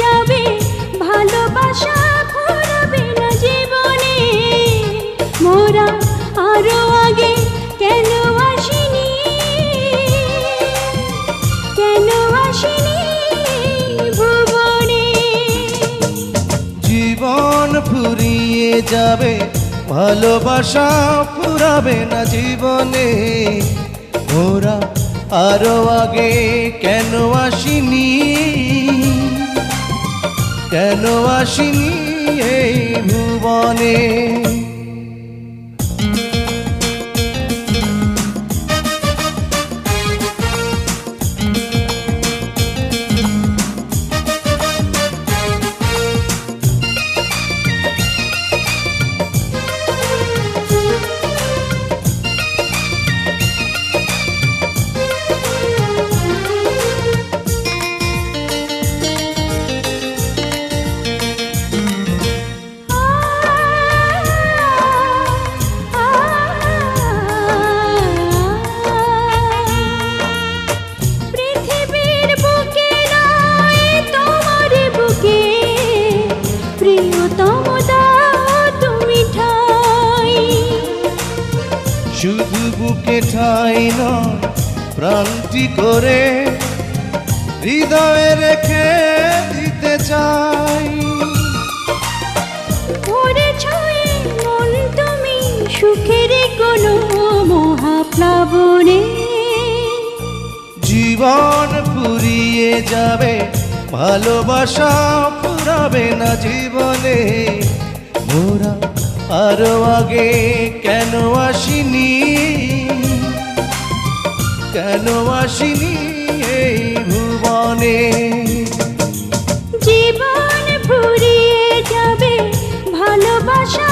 যাবে, ভালোবাসা ফুরাবে না জীবনে। মোরা আরও আগে কেন আসিনি? কেন আসিনি ভুবনে? জীবন ফুরিয়ে যাবে, ভালোবাসা ফুরাবে না জীবনে। ওরা আরও আগে কেন আসিনি? কেন আসিনি এই ভুবনে? প্রিয়তম দাও তুমি ঠাই। শুধু বুকে ঠাই নয় প্রান্তি করে হৃদয়ে রেখে দিতে চাই। মন তুমি সুখের কোনো মহাপ্লাবনে। জীবন ফুরিয়ে যাবে ভালোবাসা ফুরাবে না জীবনে। মোরা আরও আগে কেন আসিনি? কেন আসিনি এই ভুবনে? জীবন ফুরিয়ে যাবে, ভালোবাসা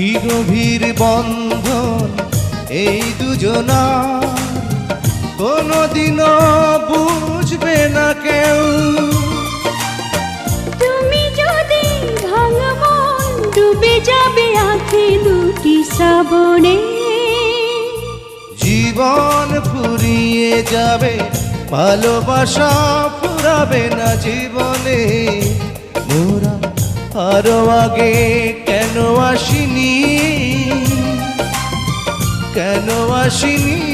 কি গভীর বন্ধন এই দুজনা। কোনোদিনও বুঝবে না কেউ। তুমি যদি ভাঙমন ডুবে যাবে আঁখে দুটি শ্রাবণে। জীবন ফুরিয়ে যাবে ভালোবাসা ফুরাবে না জীবনে। মোরা আরও আগে কেন আসিনি? কেন আসিনি?